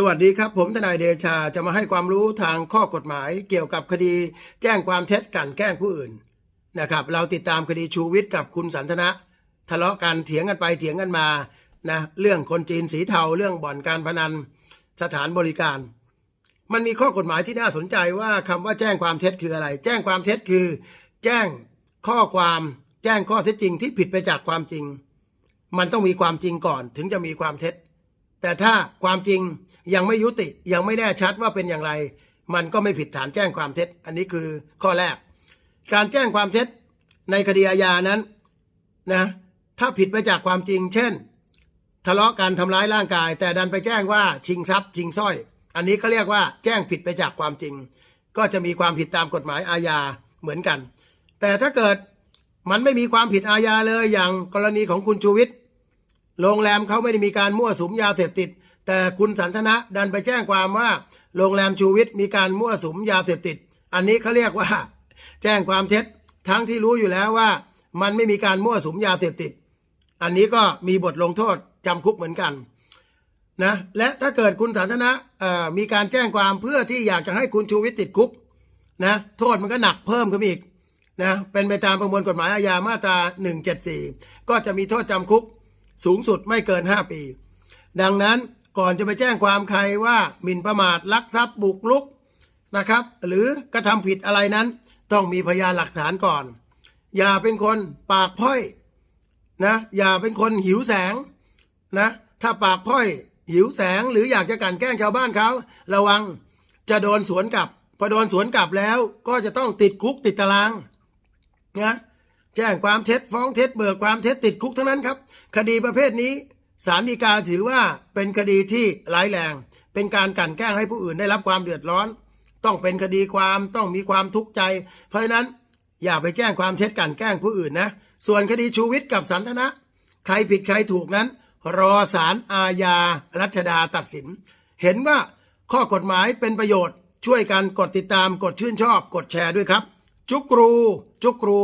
สวัสดีครับ ผมทนายเดชาจะมาให้ความรู้ทางข้อกฎหมายเกี่ยวกับคดีแจ้งความเท็จกันแกล้งผู้อื่นนะครับ เราติดตามคดีชูวิทย์กับคุณสันทนะทะเลาะกันเถียงกันไปเถียงกันมานะเรื่องคนจีนสีเทาเรื่องบ่อนการพนันสถานบริการ มันมีข้อกฎหมายที่น่าสนใจว่าคำว่าแจ้งความเท็จคืออะไร แจ้งความเท็จคือ แจ้งข้อความแจ้งข้อเท็จจริงที่ผิดไปจากความจริง มันต้องมีความจริงก่อนถึงจะมีความเท็จ แต่ถ้าความจริงยังไม่ยุติยังไม่แน่ชัดว่าเป็นอย่างไร มันก็ไม่ผิดฐานแจ้งความเท็จ อันนี้คือข้อแรก การแจ้งความเท็จในคดีอาญานั้นนะถ้าผิดไปจากความจริง เช่น ทะเลาะกันทำร้ายร่างกาย แต่ดันไปแจ้งว่าชิงทรัพย์ชิงสร้อย อันนี้เขาเรียกว่าแจ้งผิดไปจากความจริง ก็จะมีความผิดตามกฎหมายอาญาเหมือนกัน แต่ถ้าเกิดมันไม่มีความผิดอาญาเลยอย่างกรณีของคุณชูวิทย์ โรงแรมเขาไม่ได้มีการมั่วสุมยาเสพติด แต่คุณสันทนะดันไปแจ้งความว่า โรงแรมชูวิทย์มีการมั่วสุมยาเสพติด อันนี้เขาเรียกว่า แจ้งความเท็จทั้งที่รู้อยู่แล้วว่า มันไม่มีการมั่วสุมยาเสพติด อันนี้ก็มีบทลงโทษจำคุกเหมือนกันนะและถ้าเกิดคุณสันทนะมีการแจ้งความเพื่อที่อยากจะให้คุณชูวิทย์ติดคุกนะโทษมันก็หนักเพิ่มขึ้นอีกนะเป็นไปตามประมวลกฎหมายอาญามาตรา 174 ก็จะมีโทษจำคุก สูงสุดไม่เกิน 5 ปี ดังนั้นก่อนจะไปแจ้งความใครว่าหมิ่นประมาทลักทรัพย์บุกรุกนะครับ หรือกระทำผิดอะไรนั้น ต้องมีพยานหลักฐานก่อน อย่าเป็นคนปากพ้อยนะอย่าเป็นคนหิวแสงนะถ้าปากพ้อยหิวแสงหรืออยากจะกลั่นแกล้งชาวบ้านเขาระวังจะโดนสวนกลับพอโดนสวนกลับแล้วก็จะต้องติดคุกติดตารางนะ แจ้งความเท็จฟ้องเท็จเบิกความเท็จติดคุกทั้งนั้นครับ คดีประเภทนี้ศาลฎีกาถือว่าเป็นคดีที่ร้ายแรง เป็นการกลั่นแกล้งให้ผู้อื่นได้รับความเดือดร้อน ต้องเป็นคดีความต้องมีความทุกข์ใจ เพราะฉะนั้นอย่าไปแจ้งความเท็จกลั่นแกล้งผู้อื่นนะ ส่วนคดีชูวิทย์กับสันทนะ ใครผิดใครถูกนั้น รอศาลอาญารัชดาตัดสิน เห็นว่าข้อกฎหมายเป็นประโยชน์ ช่วยกันกดติดตามกดชื่นชอบ กดแชร์ด้วยครับ จุกรู จุกรู